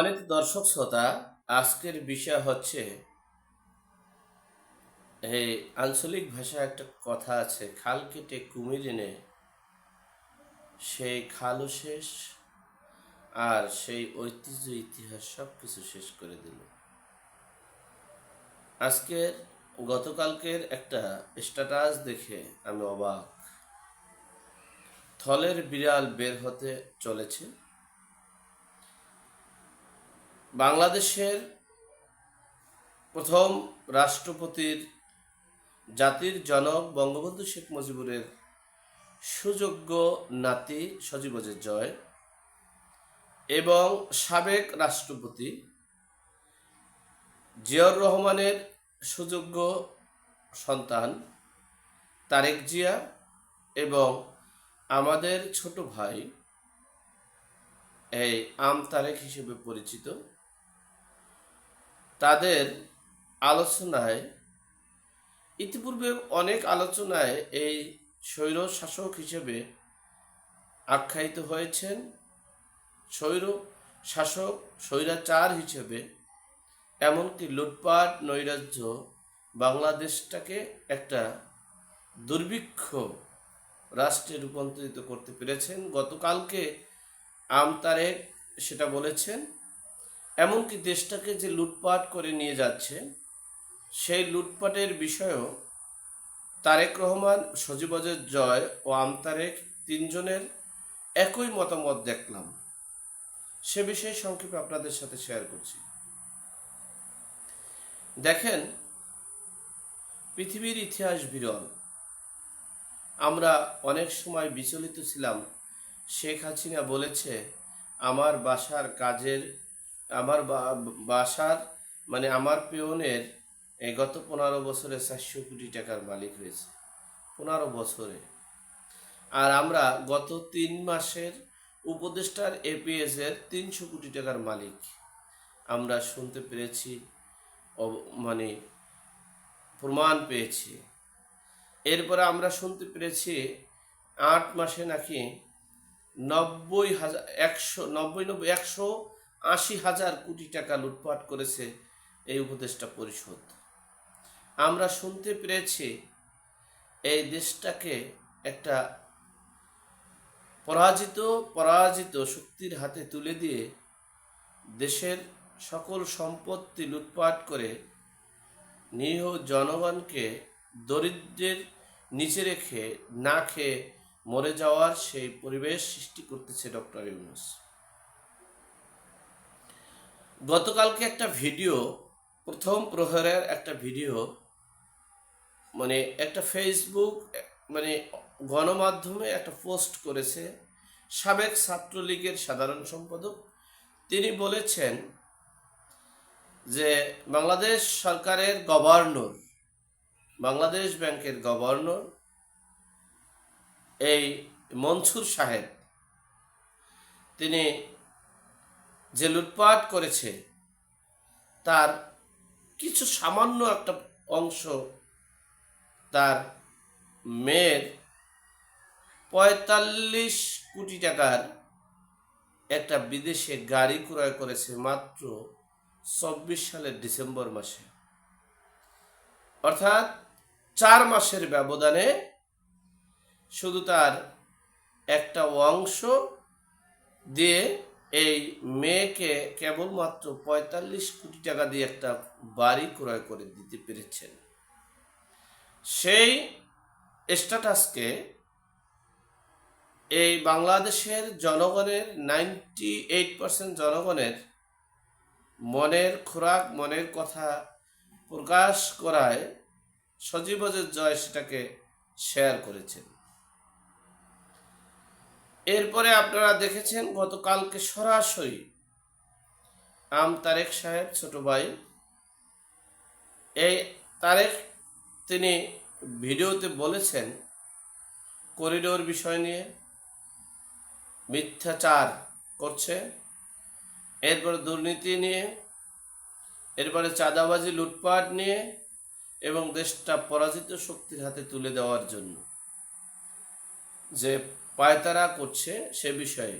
অনেক দর্শক শ্রোতা, আজকের বিষয় হচ্ছে, এই আঞ্চলিক ভাষায় একটা কথা আছে, খাল কেটে কুমির এনে সেই খালও শেষ, আর সেই ঐতিহ্য, ইতিহাস সব কিছু শেষ করে দিল। আজকের, গতকালকের একটা স্ট্যাটাস দেখে আমি অবাক। থলের বিড়াল বের হতে চলেছে। বাংলাদেশের প্রথম রাষ্ট্রপতির জাতির জনক বঙ্গবন্ধু শেখ মুজিবুরের সুযোগ্য নাতি সজীবজের জয় এবং সাবেক রাষ্ট্রপতি জিয়াউর রহমানের সুযোগ্য সন্তান তারেক জিয়া এবং আমাদের ছোট ভাই এই আম তারেক হিসেবে পরিচিত। তাদের আলোচনায় ইতিপূর্বে অনেক আলোচনায় এই স্বৈর শাসক হিসেবে আখ্যায়িত হয়েছেন। স্বৈর শাসক স্বৈরাচার হিসেবে এমনকি লুটপাট, নৈরাজ্য বাংলাদেশটাকে একটা দুর্ভিক্ষ রাষ্ট্রে রূপান্তরিত করতে পেরেছেন। গতকালকে আমতারেক সেটা বলেছেন, এমনকি দেশটাকে যে লুটপাট করে নিয়ে যাচ্ছে, সেই লুটপাটের বিষয়েও তারেক রহমান সজীবজের জয় ও আমতারেক তিনজনের একই মতামত দেখলাম। সে বিষয়ে সংক্ষেপে আপনাদের সাথে শেয়ার করছি। দেখেন, পৃথিবীর ইতিহাস বিরল। আমরা অনেক সময় বিচলিত ছিলাম শেখ হাসিনা বলেছে, আমার বাসার কাজের, আমার বাসার মানে আমার পেয়নের গত পনেরো বছরে চারশো কোটি টাকার মালিক হয়েছে, পনেরো বছরে। আর আমরা গত তিন মাসের উপদেষ্টার এপিএস এর তিনশো কোটি টাকার মালিক। আমরা শুনতে পেরেছি মানে প্রমাণ পেয়েছি। এরপরে আমরা শুনতে পেরেছি, আট মাসে নাকি নব্বই হাজার একশো, নব্বই নব্বই, একশো আশি হাজার কোটি টাকা লুটপাট করেছে এই উপদেষ্টা পরিষদ। আমরা শুনতে পেরেছি এই দেশটাকে একটা পরাজিত পরাজিত শক্তির হাতে তুলে দিয়ে দেশের সকল সম্পত্তি লুটপাট করে নিরীহ জনগণকে দরিদ্রের নিচে রেখে না খেয়ে মরে যাওয়ার সেই পরিবেশ সৃষ্টি করতেছে ডক্টর ইউনুস। গতকালকে একটা ভিডিও, প্রথম প্রহরের একটা ভিডিও মানে একটা ফেসবুক মানে গণমাধ্যমে একটা পোস্ট করেছে সাবেক ছাত্রলীগের সাধারণ সম্পাদক। তিনি বলেছেন যে বাংলাদেশ সরকারের গভর্নর, বাংলাদেশ ব্যাংকের গভর্নর এই মনসুর সাহেব, তিনি যে লুটপাট করেছে, তার কিছু সামান্য একটা অংশ তার মেয়ের পঁয়তাল্লিশ কোটি টাকার একটা বিদেশে গাড়ি ক্রয় করেছে মাত্র চব্বিশ সালের ডিসেম্বর মাসে। অর্থাৎ চার মাসের ব্যবধানে শুধু তার একটা অংশ দিয়ে এই মেয়েকে কেবলমাত্র পঁয়তাল্লিশ কোটি টাকা দিয়ে একটা বাড়ি ক্রয় করে দিতে পেরেছেন। সেই স্ট্যাটাসকে এই বাংলাদেশের জনগণের নাইনটি এইট পার্সেন্ট জনগণের মনের খোরাক, মনের কথা প্রকাশ করায় সজীবজের জয় সেটাকে শেয়ার করেছেন। এরপরে আপনারা দেখেছেন গতকালকে সরাসরি আম তারেক সাহেব, ছোট ভাই, এই তারেক তিনি ভিডিওতে বলেছেন করিডোর বিষয় নিয়ে মিথ্যাচার করছে, এরপরে দুর্নীতি নিয়ে, এরপরে চাঁদাবাজি, লুটপাট নিয়ে এবং দেশটা পরাজিত শক্তির হাতে তুলে দেওয়ার জন্য যে পায়তারা করছে সে বিষয়ে।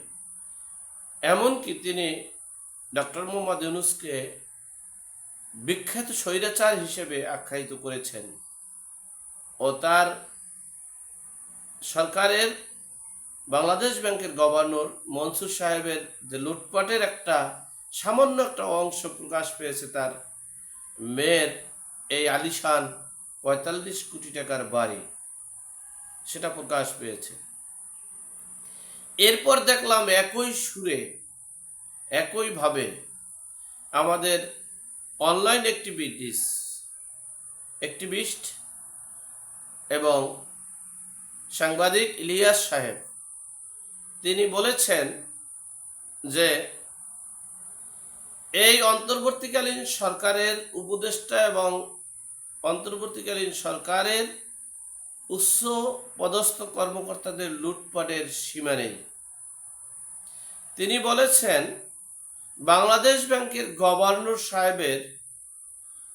এমনকি তিনি ডক্টর মোহাম্মদ ইউনুসকে বিখ্যাত স্বৈরাচার হিসেবে আখ্যায়িত করেছেন ও তার সরকারের বাংলাদেশ ব্যাংকের গভর্নর মনসুর সাহেবের যে লুটপাটের একটা সামান্য একটা অংশ প্রকাশ পেয়েছে তার মেয়ের এই আলিশান পঁয়তাল্লিশ কোটি টাকার বাড়ি, সেটা প্রকাশ পেয়েছে। এরপর দেখলাম একই সুরে একইভাবে আমাদের অনলাইন অ্যাক্টিভিটিস অ্যাক্টিভিস্ট এবং সাংবাদিক ইলিয়াস সাহেব, তিনি বলেছেন যে এই অন্তর্বর্তীকালীন সরকারের উপদেষ্টা এবং অন্তর্বর্তীকালীন সরকারের উচ্চ পদস্থ কর্মকর্তাদের লুটপাটের সীমা নেই। তিনি বলেছেন, বাংলাদেশ ব্যাংকের গভর্নর সাহেবের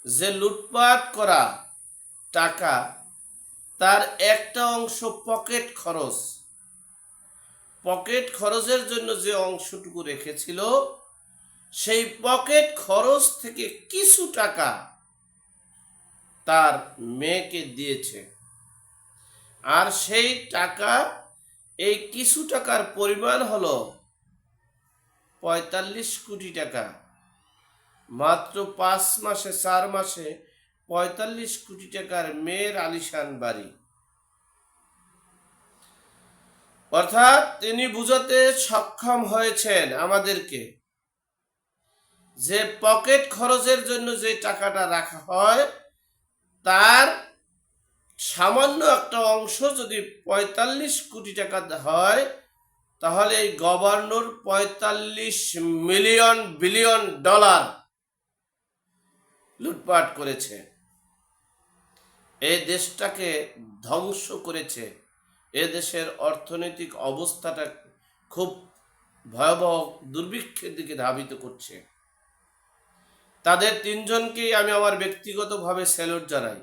যে লুটপাট করা টাকা, তার একটা অংশ পকেট খরচ। পকেট খরচের জন্য যে অংশটুকু রেখেছিল, সেই পকেট খরচ থেকে কিছু টাকা তার মেয়েকে দিয়েছে। আর সেই টাকা, এই কিছু টাকার পরিমাণ হলো পঁয়তাল্লিশ কোটি টাকা। মাত্র পাঁচ মাসে, চার মাসে পঁয়তাল্লিশ কোটি টাকার মেয়ের আলিশান বাড়ি। অর্থাৎ তিনি বুঝাতে সক্ষম হয়েছেন আমাদেরকে যে পকেট খরচের জন্য যে টাকাটা রাখা হয়, তার সামান্য একটা অংশ যদি পঁয়তাল্লিশ কোটি টাকা হয় তাহলে এই গভর্নর পঁয়তাল্লিশ মিলিয়ন বিলিয়ন ডলার লুটপাট করেছে। এই দেশটাকে ধ্বংস করেছে। এ দেশের অর্থনৈতিক অবস্থাটা খুব ভয়াবহ দুর্ভিক্ষের দিকে ধাবিত করছে। তাদের তিনজনকেই আমি আমার ব্যক্তিগতভাবে স্যালুট জানাই।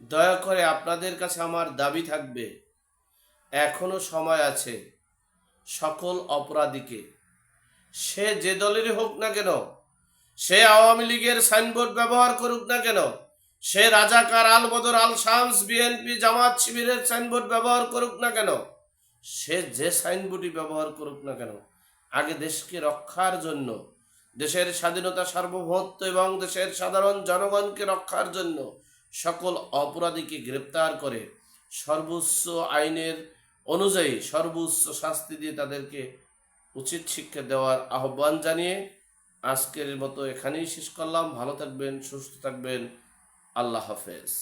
দয়া করে আপনাদের কাছে আমার দাবি থাকবে, এখনও সময় আছে। সকল অপরাধীকে। সে যে দলেরই হোক না কেন, সে আওয়ামী লীগের সাইনবোর্ড ব্যবহার করুক না কেন, সে রাজাকার আল বদর, আল শামস, বিএনপি জামাত শিবিরের সাইনবোর্ড ব্যবহার করুক না কেন, সে যে সাইনবোর্ডই ব্যবহার করুক না কেন, আগে দেশকে রক্ষার জন্য, দেশের স্বাধীনতা সার্বভৌমত্ব এবং দেশের সাধারণ জনগণকে রক্ষার জন্য সকল অপরাধীকে গ্রেপ্তার করে সর্বোচ্চ আইনের অনুযায়ী সর্বোচ্চ শাস্তি দিয়ে তাদেরকে উচিত শিক্ষা দেওয়ার আহ্বান জানিয়ে আজকের মতো এখানেই শেষ করলাম। ভালো থাকবেন, সুস্থ থাকবেন। আল্লাহ হাফেজ।